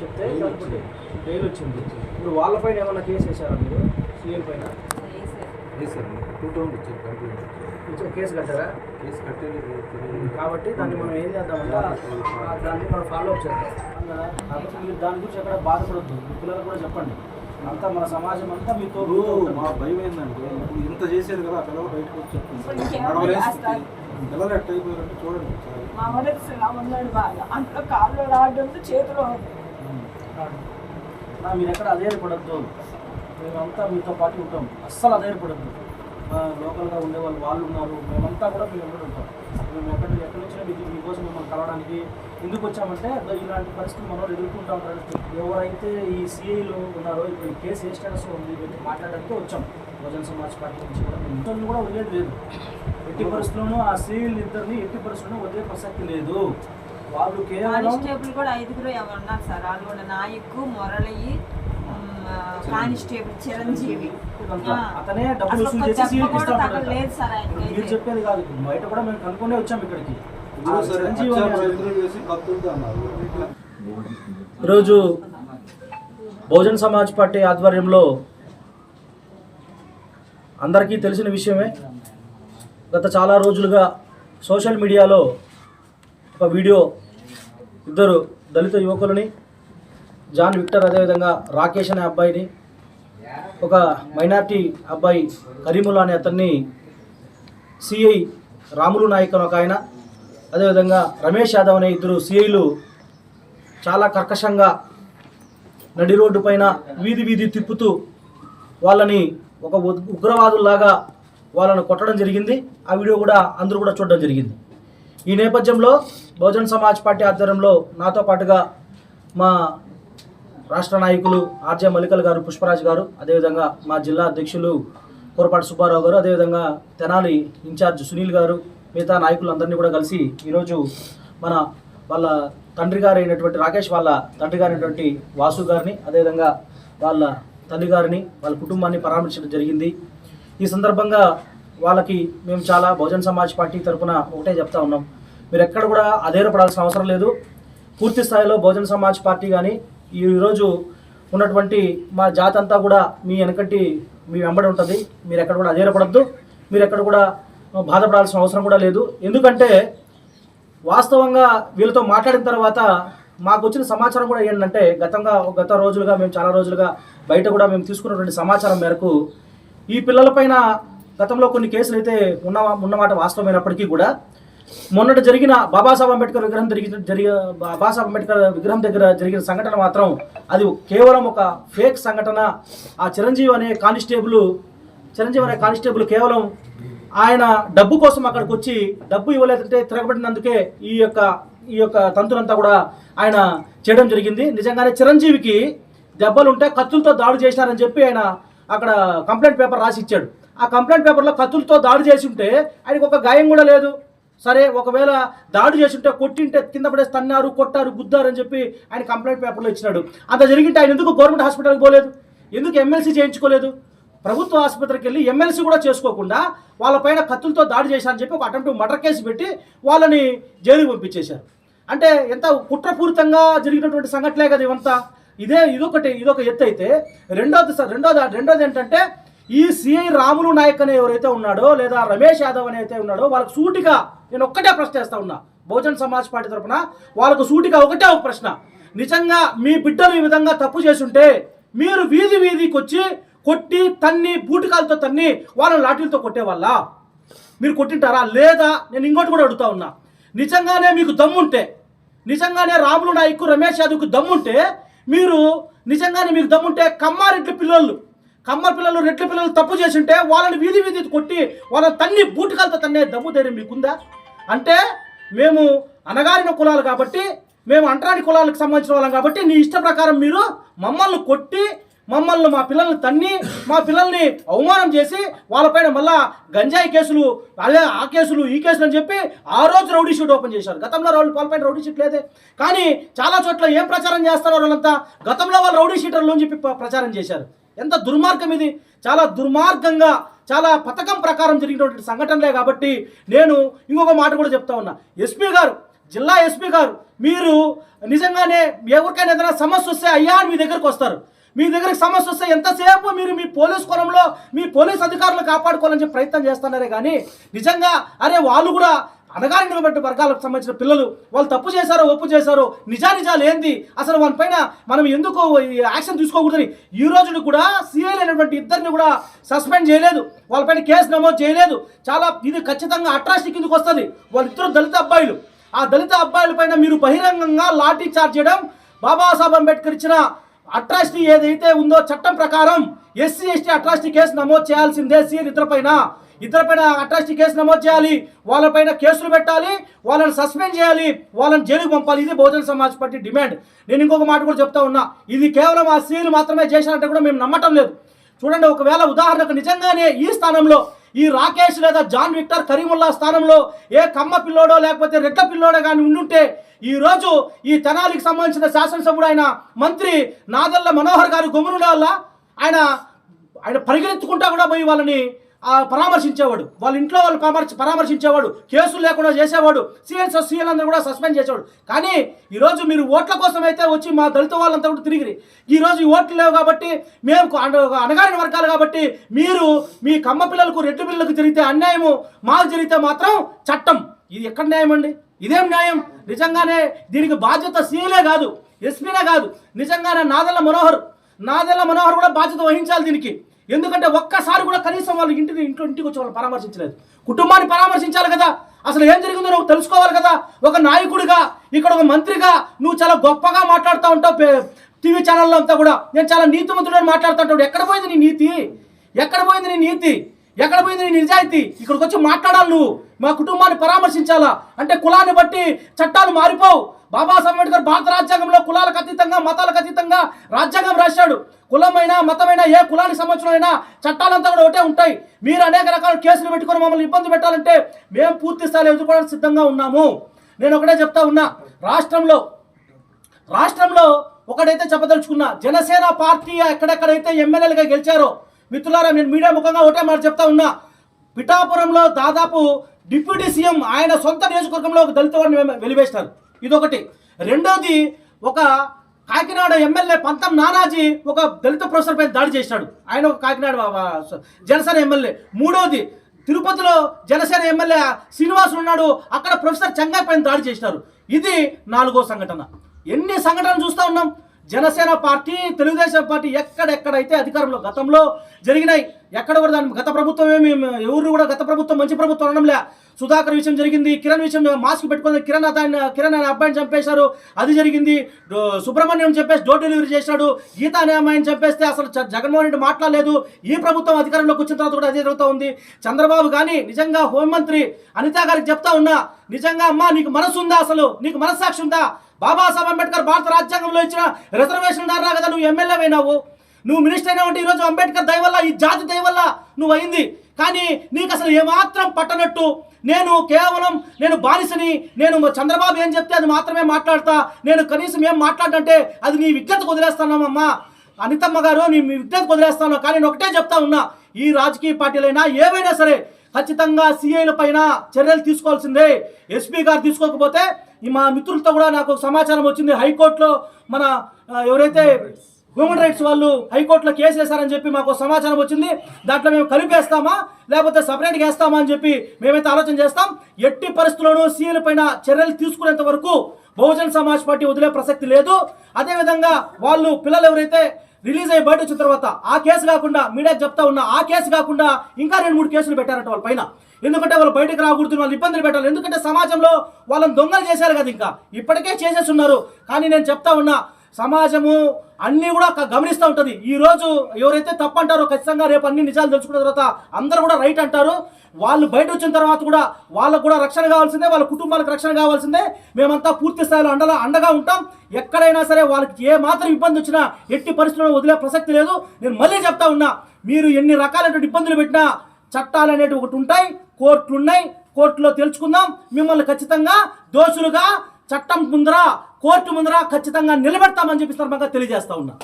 చెప్తే బెయిల్ వచ్చింది. ఇప్పుడు వాళ్ళపైన ఏమన్నా కేసు వేసారా మీరు? సీఎం పైన? టూ కంప్లైంట్ కొంచెం కేసు కట్టారా? కేసు కట్టేది కాబట్టి దాన్ని మనం ఏం చేద్దామంటే దాన్ని మనం ఫాలో అప్ చేద్దాం. మీరు దాని గురించి ఎక్కడ బాధపడద్దు. మీ పిల్లలకు కూడా చెప్పండి. అంతా మన సమాజం అంతా మీతో మా భయం ఏంటంటే ఇప్పుడు ఇంత చేశారు కదా పిల్లలు బయటకు వచ్చి చెప్తుంది ఎట్ట అయిపోయారంటే చూడండి. మా మనసు ఇలా ఉన్నాడు బాగా. అంట్లో కాళ్ళు రావడంతో చేతిలో. నా మీరు ఎక్కడ అధైర్యపడద్దు మేమంతా మీతో పాటు ఉంటాం. అస్సలు అధైర్యపడద్దు మా లోకల్గా ఉండే వాళ్ళు వాళ్ళు ఉన్నారు. మేమంతా కూడా మేము వెంబడి ఉంటాం. మేము ఎక్కడ ఎక్కడి నుంచి మీకు మీకోసం మిమ్మల్ని కలవడానికి ఎందుకు వచ్చామంటే అదో ఇలాంటి పరిస్థితులు మనం ఎదుర్కొంటా ఉంటారు ఎవరైతే ఈ సిఐలు ఉన్నారో ఇప్పుడు ఈ కేసు ఏ స్టేటస్లో ఉంది మాట్లాడడానికి వచ్చాం. బహుజన సమాజ్ పార్టీ నుంచి కూడా. కూడా వదిలేదు లేదు. ఎట్టి పరిస్థితుల్లోనూ ఆ సిఐలు ఇద్దరిని ఎట్టి పరిస్థితుల్లో వదిలే ప్రసక్తి లేదు. వాళ్ళు కేవలం కానిస్టేబుల్ కూడా ఐదుగురు ఏమో ఉన్నారు సార్. వాళ్ళు కూడా నాయక్ మురళి కానిస్టేబుల్ చిరంజీవి. అతనే డబ్బులు వసూలు చేసి మీరు చెప్పేది కాదు. బయట కూడా మేము కనుక్కొనే వచ్చాం ఇక్కడికి. ఈరోజు బహుజన్ సమాజ్ పార్టీ ఆధ్వర్యంలో అందరికీ తెలిసిన విషయమే. గత చాలా రోజులుగా సోషల్ మీడియాలో ఒక వీడియో ఇద్దరు దళిత యువకులని జాన్ విక్టర్ అదేవిధంగా రాకేష్ అనే అబ్బాయిని ఒక మైనార్టీ అబ్బాయి కరీముల్లా అనే అతన్ని సిఐ రాములు నాయక్ అని ఒక ఆయన అదేవిధంగా రమేష్ యాదవ్ అనే ఇద్దరు సిఐలు చాలా కర్కశంగా నడి రోడ్డు పైన వీధి వీధి తిప్పుతూ వాళ్ళని ఒక ఉగ్రవాదుల్లాగా వాళ్ళను కొట్టడం జరిగింది. ఆ వీడియో కూడా అందరూ కూడా చూడడం జరిగింది. ఈ నేపథ్యంలో బహుజన్ సమాజ్ పార్టీ ఆధ్వర్యంలో నాతో పాటుగా మా రాష్ట్ర నాయకులు ఆర్జే మల్లికల్ గారు పుష్పరాజ్ గారు అదేవిధంగా మా జిల్లా అధ్యక్షులు కోరపాటి సుబ్బారావు గారు అదేవిధంగా తెనాలి ఇన్ఛార్జ్ సునీల్ గారు మిగతా నాయకులందరినీ కూడా కలిసి ఈరోజు మన వాళ్ళ తండ్రి గారు అయినటువంటి రాకేష్ వాళ్ళ తండ్రి గారైనటువంటి వాసు గారిని అదేవిధంగా వాళ్ళ తల్లి గారిని వాళ్ళ కుటుంబాన్ని పరామర్శించడం జరిగింది. ఈ సందర్భంగా వాళ్ళకి మేము చాలా బహుజన్ సమాజ్ పార్టీ తరఫున ఒకటే చెప్తా ఉన్నాం. మీరు ఎక్కడ కూడా అధైర్యపడాల్సిన అవసరం లేదు. పూర్తి స్థాయిలో బహుజన్ సమాజ్ పార్టీ కానీ ఈరోజు ఉన్నటువంటి మా జాతి అంతా కూడా మీ వెనకటి మీ వెంబడి ఉంటుంది. మీరు ఎక్కడ కూడా అధైర్యపడద్దు. మీరు ఎక్కడ కూడా బాధపడాల్సిన అవసరం కూడా లేదు. ఎందుకంటే వాస్తవంగా వీళ్ళతో మాట్లాడిన తర్వాత మాకు వచ్చిన సమాచారం కూడా ఏంటంటే గతంగా గత రోజులుగా మేము చాలా రోజులుగా బయట కూడా మేము తీసుకున్నటువంటి సమాచారం మేరకు ఈ పిల్లలపైన గతంలో కొన్ని కేసులు అయితే ఉన్న ఉన్నమాట వాస్తవమైనప్పటికీ కూడా. మొన్నటి జరిగిన బాబాసాహెబ్ అంబేద్కర్ విగ్రహం జరిగిన జరిగిన బాబాసాహెబ్ అంబేద్కర్ విగ్రహం దగ్గర జరిగిన సంఘటన మాత్రం అది కేవలం ఒక ఫేక్ సంఘటన. ఆ చిరంజీవి అనే కానిస్టేబుల్ చిరంజీవి అనే కానిస్టేబుల్ కేవలం ఆయన డబ్బు కోసం అక్కడికి వచ్చి డబ్బు ఇవ్వలేదంటే తిరగబడినందుకే ఈ యొక్క ఈ యొక్క తంతునంతా కూడా ఆయన చేయడం జరిగింది. నిజంగానే చిరంజీవికి దెబ్బలు ఉంటే కత్తులతో దాడి చేసినారని చెప్పి ఆయన అక్కడ కంప్లైంట్ పేపర్ రాసి ఇచ్చాడు. ఆ కంప్లైంట్ పేపర్లో కత్తులతో దాడి చేసి ఉంటే ఆయనకు ఒక గాయం కూడా లేదు. సరే ఒకవేళ దాడి చేసి ఉంటే కొట్టింటే కింద పడేసి తన్నారు కొట్టారు గుద్దారు అని చెప్పి ఆయన కంప్లైంట్ పేపర్లో ఇచ్చినాడు. అంత జరిగింటే ఆయన ఎందుకు గవర్నమెంట్ హాస్పిటల్కి పోలేదు? ఎందుకు ఎమ్మెల్సీ చేయించుకోలేదు? ప్రభుత్వ ఆసుపత్రికి వెళ్ళి ఎమ్మెల్సీ కూడా చేసుకోకుండా వాళ్ళపైన కత్తులతో దాడి చేశారని చెప్పి ఒక అటెంప్ట్ మర్డర్ కేసు పెట్టి వాళ్ళని జైలుకి పంపించేశారు. అంటే ఎంత కుట్రపూరితంగా జరిగినటువంటి సంఘటనలే కదా ఇవంతా. ఇదే ఇదొకటి ఇదొక ఎత్తు అయితే రెండోది రెండోది రెండోది ఏంటంటే ఈ సిఐ రాములు నాయక్ అనే ఎవరైతే ఉన్నాడో లేదా రమేష్ యాదవ్ అని అయితే ఉన్నాడో వాళ్ళకు సూటిగా నేను ఒక్కటే ప్రశ్న వేస్తా ఉన్నా. బహుజన్ సమాజ్ పార్టీ తరఫున వాళ్ళకు సూటిగా ఒకటే ఒక ప్రశ్న. నిజంగా మీ బిడ్డలు ఈ విధంగా తప్పు చేసుంటే మీరు వీధి వీధికి వచ్చి కొట్టి తన్ని బూటికాలతో తన్ని వాళ్ళని లాఠీలతో కొట్టేవాళ్ళ? మీరు కొట్టింటారా? లేదా నేను ఇంకోటి కూడా అడుగుతా ఉన్నా. నిజంగానే మీకు దమ్ముంటే నిజంగానే రాములు నాయక్ రమేష్ యాదవ్కి దమ్ముంటే మీరు నిజంగానే మీకు దమ్ముంటే కమ్మారెడ్ల పిల్లలు కమ్మర్ పిల్లలు రెడ్ల పిల్లలు తప్పు చేసి ఉంటే వాళ్ళని వీధి వీధి కొట్టి వాళ్ళ తన్ని బూటికాలతో తన్నే దమ్ము ధైర్యం మీకుందా? అంటే మేము అనగారిన కులాలు కాబట్టి మేము అంటరాని కులాలకు సంబంధించిన వాళ్ళం కాబట్టి నీ ఇష్ట ప్రకారం మీరు మమ్మల్ని కొట్టి మమ్మల్ని మా పిల్లల్ని తన్ని మా పిల్లల్ని అవమానం చేసి వాళ్ళపైన మళ్ళా గంజాయి కేసులు అదే ఆ కేసులు ఈ కేసులు అని చెప్పి ఆ రోజు రౌడీ షీట్ ఓపెన్ చేశారు. గతంలో రౌడీ వాళ్ళపైన రౌడీ షీట్ లేదే. కానీ చాలా చోట్ల ఏం ప్రచారం చేస్తారో వాళ్ళంతా గతంలో వాళ్ళు రౌడీ షీటర్లు అని చెప్పి ప్రచారం చేశారు. ఎంత దుర్మార్గం ఇది. చాలా దుర్మార్గంగా చాలా పథకం ప్రకారం జరిగినటువంటి సంఘటనలే కాబట్టి నేను ఇంకొక మాట కూడా చెప్తా ఉన్నా. ఎస్పీ గారు జిల్లా ఎస్పీ గారు మీరు నిజంగానే ఎవరికైనా ఏదైనా సమస్య వస్తే అయ్యా అని మీ దగ్గరకు వస్తారు. మీ దగ్గరికి సమస్య వస్తే ఎంతసేపు మీరు మీ పోలీస్ కులంలో మీ పోలీస్ అధికారులు కాపాడుకోవాలని చెప్పి ప్రయత్నం చేస్తున్నారే కానీ నిజంగా అరే వాళ్ళు కూడా అనగారినటువంటి వర్గాలకు సంబంధించిన పిల్లలు వాళ్ళు తప్పు చేశారో ఒప్పు చేశారో నిజానిజాలు ఏంది? అసలు వాళ్ళ పైన మనం ఎందుకు ఈ యాక్షన్ తీసుకోకూడదని ఈ రోజును కూడా సీఐలు అనేటువంటి ఇద్దరిని కూడా సస్పెండ్ చేయలేదు. వాళ్ళపైన కేసు నమోదు చేయలేదు. చాలా ఇది ఖచ్చితంగా అట్రాసిటీ కిందకు వస్తుంది. వాళ్ళిద్దరు దళిత అబ్బాయిలు. ఆ దళిత అబ్బాయిల పైన మీరు బహిరంగంగా లాఠీ చార్జ్ చేయడం బాబాసాహెబ్ అంబేద్కర్ ఇచ్చిన అట్రాసిటీ ఏదైతే ఉందో చట్టం ప్రకారం ఎస్సీ ఎస్టీ అట్రాసిటీ కేసు నమోదు చేయాల్సిందే. సీఎం ఇద్దరిపైన ఇద్దరిపైన అట్రాసిటీ కేసు నమోదు చేయాలి. వాళ్ళపైన కేసులు పెట్టాలి. వాళ్ళని సస్పెండ్ చేయాలి. వాళ్ళని జైలుకు పంపాలి. ఇది బహుజన సమాజ్ పార్టీ డిమాండ్. నేను ఇంకొక మాట కూడా చెప్తా ఉన్నా. ఇది కేవలం ఆ సీలు మాత్రమే చేశారంటే కూడా మేము నమ్మటం లేదు. చూడండి ఒకవేళ ఉదాహరణకు నిజంగానే ఈ స్థానంలో ఈ రాకేష్ లేదా జాన్ విక్టర్ కరీముల్లా స్థానంలో ఏ కమ్మ పిల్లోడో లేకపోతే రెడ్ల పిల్లోడో కానీ ఉండుంటే ఈరోజు ఈ తెనాలికి సంబంధించిన శాసనసభ్యుడు ఆయన మంత్రి నాదల్ల మనోహర్ గారి గొమ్మునుండే ఆయన ఆయన పరిగెత్తుకుంటా కూడా పోయి వాళ్ళని పరామర్శించేవాడు. వాళ్ళ ఇంట్లో వాళ్ళు పరామర్శ పరామర్శించేవాడు. కేసులు లేకుండా చేసేవాడు. సీఎస్ సీఎల్ అందరూ కూడా సస్పెండ్ చేసేవాడు. కానీ ఈరోజు మీరు ఓట్ల కోసం అయితే వచ్చి మా దళిత వాళ్ళంతా కూడా తిరిగి ఈరోజు ఓట్లు లేవు కాబట్టి మేము అన- అనగారిన వర్గాలు కాబట్టి మీరు మీ కమ్మ పిల్లలకు రెడ్డి పిల్లలకు జరిగితే అన్యాయము మాకు జరిగితే మాత్రం చట్టం. ఇది ఎక్కడ న్యాయం అండి? ఇదేం న్యాయం? నిజంగానే దీనికి బాధ్యత సీఎలే కాదు ఎస్పీనే కాదు. నిజంగానే నాదల్ల మనోహర్ నాదెల్ల మనోహర్ కూడా బాధ్యత వహించాలి దీనికి. ఎందుకంటే ఒక్కసారి కూడా కనీసం వాళ్ళు ఇంటిని ఇంట్లో ఇంటికి వచ్చి వాళ్ళు పరామర్శించలేదు. కుటుంబాన్ని పరామర్శించాలి కదా. అసలు ఏం జరిగిందో నువ్వు తెలుసుకోవాలి కదా. ఒక నాయకుడిగా ఇక్కడ ఒక మంత్రిగా నువ్వు చాలా గొప్పగా మాట్లాడుతూ ఉంటావు పే- టీవీ ఛానల్లో అంతా కూడా. నేను చాలా నీతిమంతుడని మాట్లాడుతూ ఉంటాడు ఎక్కడ పోయింది నీ నీతి? ఎక్కడ పోయింది నీ నీతి? ఎక్కడ పోయింది నీ నిజాయితీ? ఇక్కడికి వచ్చి మాట్లాడాలి నువ్వు. మా కుటుంబాన్ని పరామర్శించాలా? అంటే కులాన్ని బట్టి చట్టాలు మారిపోవు. బాబాసాహెబ్ అంబేద్కర్ భారత రాజ్యాంగంలో కులాలకు అతీతంగా మతాలకు అతీతంగా రాజ్యాంగం రాశాడు. కులమైన మతమైనా ఏ కులానికి సంబంధించిన చట్టాలంతా కూడా ఒకటే ఉంటాయి. మీరు అనేక రకాల కేసులు పెట్టుకొని మమ్మల్ని ఇబ్బంది పెట్టాలంటే మేము పూర్తి స్థాయిలో ఎదుర్కోవడానికి సిద్ధంగా ఉన్నాము. నేను ఒకటే చెప్తా ఉన్నా రాష్ట్రంలో రాష్ట్రంలో ఒకటైతే చెప్పదలుచుకున్నా జనసేన పార్టీ ఎక్కడెక్కడైతే ఎమ్మెల్యేలుగా గెలిచారో మిత్రులారా నేను మీడియా ముఖంగా ఒకటే మాట చెప్తా ఉన్నా పిఠాపురంలో దాదాపు డిప్యూటీ సీఎం ఆయన సొంత నియోజకవర్గంలో ఒక దళిత వాడిని వెలివేసినారు ఇదొకటి. రెండోది ఒక కాకినాడ ఎమ్మెల్యే పంతం నానాజీ ఒక దళిత ప్రొఫెసర్ పైన దాడి చేశాడు. ఆయన ఒక కాకినాడ జనసేన ఎమ్మెల్యే. మూడోది తిరుపతిలో జనసేన ఎమ్మెల్యే శ్రీనివాస్ ఉన్నాడు. అక్కడ ప్రొఫెసర్ చంగా పైన దాడి చేసినారు ఇది నాలుగో సంఘటన. ఎన్ని సంఘటనలు చూస్తూ ఉన్నాం? జనసేన పార్టీ తెలుగుదేశం పార్టీ ఎక్కడెక్కడైతే అధికారంలో గతంలో జరిగినాయి ఎక్కడ కూడా దాని గత ప్రభుత్వం ఏమి ఎవరు కూడా గత ప్రభుత్వం మంచి ప్రభుత్వం అనడంలే సుధాకర్ విషయం జరిగింది కిరణ్ విషయం మాస్క్ పెట్టుకుని కిరణ్ అతన్ని కిరణ్ అనే అబ్బాయిని చంపేశారు అది జరిగింది. సుబ్రహ్మణ్యం చెప్పేసి డోర్ డెలివరీ చేశాడు గీత అనే అమ్మాయిని చంపేస్తే అసలు జగన్మోహన్ రెడ్డి మాట్లాడలేదు. ఈ ప్రభుత్వం అధికారంలోకి వచ్చిన తర్వాత కూడా అదే జరుగుతూ ఉంది. చంద్రబాబు కానీ నిజంగా హోంమంత్రి అనిత గారికి చెప్తా ఉన్నా నిజంగా అమ్మా నీకు మనసు ఉందా అసలు? నీకు మనస్సాక్షి ఉందా? బాబాసాహెబ్ అంబేద్కర్ భారత రాజ్యాంగంలో ఇచ్చిన రిజర్వేషన్ దారా కదా నువ్వు ఎమ్మెల్యే అయినావు. నువ్వు మినిస్టర్ అయినా ఉంటే ఈరోజు అంబేద్కర్ దయవల్ల ఈ జాతి దయవల్ల నువ్వు అయింది. కానీ నీకు అసలు ఏమాత్రం పట్టనట్టు నేను కేవలం నేను బానిసని నేను చంద్రబాబు ఏం చెప్తే అది మాత్రమే మాట్లాడతా. నేను కనీసం ఏం మాట్లాడంటే అది నీ విజ్ఞతకు వదిలేస్తానమ్మా. అనితమ్మ గారు నీ విజ్ఞతకు వదిలేస్తాను. కానీ నేను ఒకటే చెప్తా ఉన్నా ఈ రాజకీయ పార్టీలైనా ఏవైనా సరే ఖచ్చితంగా సిఐల పైన చర్యలు తీసుకోవాల్సిందే. ఎస్పీ గారు తీసుకోకపోతే మా మిత్రులతో కూడా నాకు సమాచారం వచ్చింది. హైకోర్టులో మన ఎవరైతే హ్యూమన్ రైట్స్ వాళ్ళు హైకోర్టులో కేసు వేశారని చెప్పి మాకు సమాచారం వచ్చింది. దాంట్లో మేము కలిపేస్తామా? లేకపోతే సపరేట్గా వేస్తామా అని చెప్పి మేమైతే ఆలోచన చేస్తాం. ఎట్టి పరిస్థితుల్లోనూ సీఎల పైన చర్యలు తీసుకునేంత వరకు బహుజన్ సమాజ్ పార్టీ వదిలే ప్రసక్తి లేదు. అదేవిధంగా వాళ్ళు పిల్లలు ఎవరైతే రిలీజ్ అయ్యి బయట వచ్చిన తర్వాత ఆ కేసు కాకుండా మీడియాకి చెప్తా ఉన్న ఆ కేసు కాకుండా ఇంకా రెండు మూడు కేసులు పెట్టారట వాళ్ళ పైన. ఎందుకంటే వాళ్ళు బయటకు రాకూడదు వాళ్ళు ఇబ్బందులు పెట్టాలి. ఎందుకంటే సమాజంలో వాళ్ళని దొంగలు చేశారు కదా ఇంకా. ఇప్పటికే చేసేస్తున్నారు. ఉన్నారు కానీ నేను చెప్తా ఉన్నా సమాజము అన్నీ కూడా గమనిస్తూ ఉంటుంది. ఈ రోజు ఎవరైతే తప్పంటారో ఖచ్చితంగా రేపు అన్ని నిజాలు తెలుసుకున్న తర్వాత అందరూ కూడా రైట్ అంటారు. వాళ్ళు బయట వచ్చిన తర్వాత కూడా వాళ్ళకు కూడా రక్షణ కావాల్సిందే వాళ్ళ కుటుంబాలకు రక్షణ కావాల్సిందే. మేమంతా పూర్తి స్థాయిలో అండగా అండగా ఉంటాం. ఎక్కడైనా సరే వాళ్ళకి ఏ మాత్రం ఇబ్బంది వచ్చినా ఎట్టి పరిస్థితుల్లో వదిలే ప్రసక్తి లేదు. నేను మళ్ళీ చెప్తా ఉన్నా మీరు ఎన్ని రకాలైనటువంటి ఇబ్బందులు పెట్టినా చట్టాలు అనేటివి ఒకటి ఉంటాయి కోర్టులు ఉన్నాయి. కోర్టులో తెలుసుకుందాం. మిమ్మల్ని ఖచ్చితంగా దోషులుగా చట్టం ముందర కోర్టు ముందర ఖచ్చితంగా నిలబెడతామని చెప్పి సందర్భంగా తెలియజేస్తా ఉన్నా.